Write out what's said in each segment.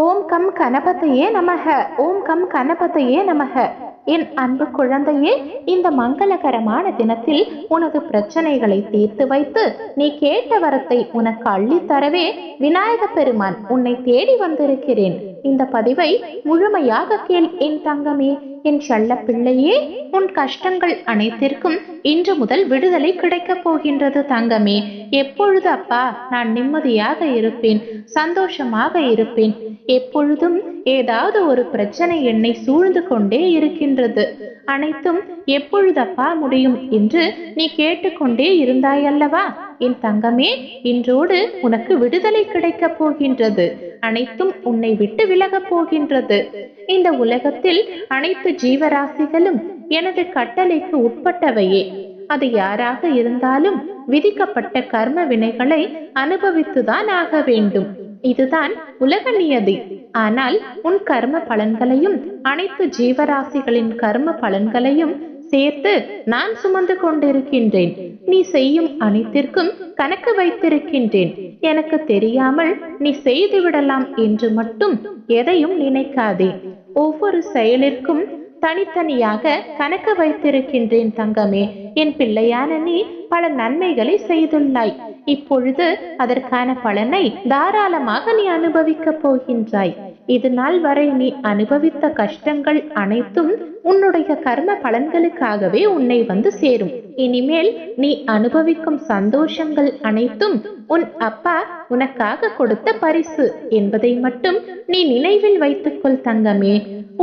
ஓம் come கணபதையே நமக ஓம் come கணபதையே நமக. என் அன்பு குழந்தையே இந்த மங்களகரமான தினத்தில் உனது பிரச்சனைகளை தீர்த்து வைத்து நீ கேட்ட வரத்தை உனக்கு அள்ளித் தரவே விநாயக பெருமான் உன்னை தேடி வந்திருக்கிறேன். இந்த பதிவை முழுமையாக கேள் என் தங்கமே என் செல்ல பிள்ளையே உன் கஷ்டங்கள் அனைத்திற்கும் இன்று முதல் விடுதலை கிடைக்கப் போகின்றது தங்கமே. எப்பொழுது அப்பா நான் நிம்மதியாக இருப்பேன் சந்தோஷமாக இருப்பேன். எப்பொழுதும் ஏதாவது ஒரு பிரச்சனை என்னை சூழ்ந்து கொண்டே இருக்கின்றது. அனைத்தும் எப்பொழுதப்பா முடியும் என்று நீ கேட்டுக்கொண்டே இருந்தாயல்லவா? என் தங்கமே இன்றோடு உனக்கு விடுதலை கிடைக்கப் போகின்றது. அனைத்தும் உன்னை விட்டு விலகப் போகின்றது. இந்த உலகத்தில் அனைத்து ஜீவராசிகளும் எனது கட்டளைக்கு உட்பட்டவையே. அது யாராக இருந்தாலும் விதிக்கப்பட்ட கர்ம வினைகளை அனுபவித்துதான் ஆக வேண்டும். இதுதான் உலக நியதி. ஆனால் உன் கர்ம பலன்களையும் அனைத்து ஜீவராசிகளின் கர்ம பலன்களையும் சேர்த்து நான் சுமந்து கொண்டிருக்கின்றேன். நீ செய்யும் அனைத்திற்கும் கணக்கு வைத்திருக்கின்றேன். எனக்கு தெரியாமல் நீ செய்து விடலாம் என்று மட்டும் எதையும் நினைக்காதே. ஒவ்வொரு செயலிற்கும் தனித்தனியாக கணக்கு வைத்திருக்கின்றேன் தங்கமே. என் பிள்ளையான நீ பல நன்மைகளை செய்துள்ளாய். இப்பொழுது அதற்கான பலனை தாராளமாக நீ அனுபவிக்கப் போகின்றாய். இது நாள் வரை நீ அனுபவித்த கஷ்டங்கள் அனைத்தும் உன்னுடைய கர்ம பலன்களுக்காகவே உன்னை வந்து சேரும். இனிமேல் நீ அனுபவிக்கும் சந்தோஷங்கள் அனைத்தும் உன் அப்பா உனக்காக கொடுத்த பரிசு என்பதை மட்டும் நீ நினைவில் வைத்துக்கொள் தங்கமே.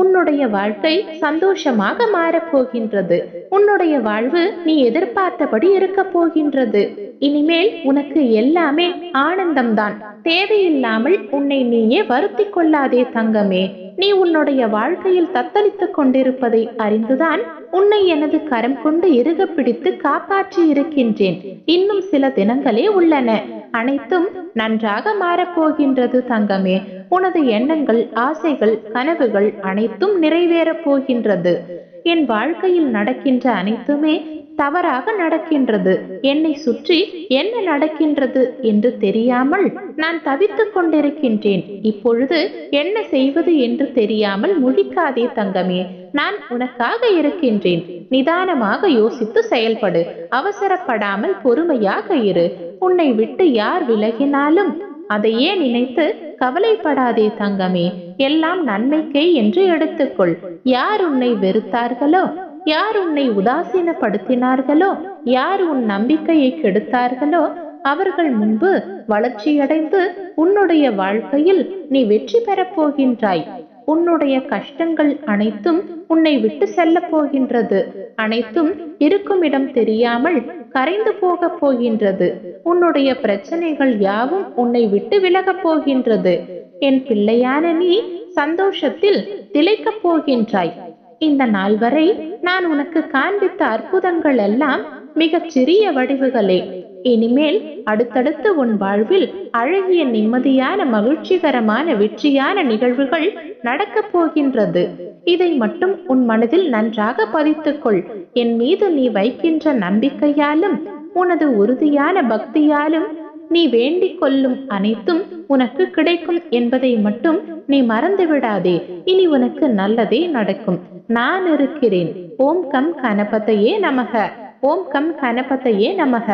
உன்னுடைய வாழ்க்கை சந்தோஷமாக மாறப்போகின்றது. உன்னுடைய வாழ்வு நீ எதிர்பார்த்தபடி இருக்க போகின்றது. இனிமேல் உனக்கு எல்லாமே ஆனந்தம்தான். தேவையில்லாமல் உன்னை நீயே வருத்தி கொள்ளாதே தங்கமே. நீ உன்னுடைய வாழ்க்கையில் தத்தளித்துக் கொண்டிருப்பதை அறிந்துதான் உன்னை எனது கரம் கொண்டு இறுக பிடித்து காப்பாற்றி இருக்கின்றேன். இன்னும் சில தினங்களே உள்ளன. அனைத்தும் நன்றாக மாறப்போகின்றது தங்கமே. உனது எண்ணங்கள் ஆசைகள் கனவுகள் அனைத்தும் நிறைவேறப் போகின்றது. என் வாழ்க்கையில் நடக்கின்ற அனைத்துமே தவறாக நடக்கின்றது. என்னை சுற்றி என்ன நடக்கின்றது என்று தெரியாமல் நான் தவித்துக் கொண்டிருக்கின்றேன். இப்பொழுது என்ன செய்வது என்று தெரியாமல் முழிக்காதே தங்கமே நான் உனக்காக இருக்கின்றேன். நிதானமாக யோசித்து செயல்படு. அவசரப்படாமல் பொறுமையாக இரு. உன்னை விட்டு யார் விலகினாலும் அதையே நினைத்து கவலைப்படாதே தங்கமே. எல்லாம் நன்மைக்கே என்று எடுத்துக்கொள். யார் உன்னை வெறுத்தார்களோ யார் உன்னை உதாசீனப்படுத்தினார்களோ யார் உன் நம்பிக்கையை கெடுத்தார்களோ அவர்கள் முன்பு வளர்ச்சியடைந்து உன்னுடைய வாழ்க்கையில் நீ வெற்றி பெறப் போகின்றாய். உன்னுடைய கஷ்டங்கள் அனைத்தும் உன்னை விட்டு செல்ல போகின்றது. அனைத்தும் இருக்கும் இடம் தெரியாமல் கரைந்து போக போகின்றது. உன்னுடைய பிரச்சனைகள் யாவும் உன்னை விட்டு விலகப் போகின்றது. என் பிள்ளையான நீ சந்தோஷத்தில் திளைக்கப் போகின்றாய். இந்த நாள் வரை நான் உனக்கு காண்பித்த அற்புதங்கள் எல்லாம் மிகச் சிறிய வடிவுகளே. இனிமேல் அடுத்தடுத்து உன் வாழ்வில் அழகிய நிம்மதியான மகிழ்ச்சிகரமான வெற்றியான நிகழ்வுகள் நடக்கப் போகின்றது. இதை மட்டும் உன் மனதில் நன்றாக பதித்துக்கொள். என் மீது நீ வைக்கின்ற நம்பிக்கையாலும் உனது உறுதியான பக்தியாலும் நீ வேண்டிக் கொள்ளும் அனைத்தும் உனக்கு கிடைக்கும் என்பதை மட்டும் நீ மறந்து விடாதே இனி உனக்கு நல்லதே நடக்கும். நான் இருக்கிறேன். ஓம் கம் கணபத்தையே நமக. ஓம் கம் கணபத்தையே நமக.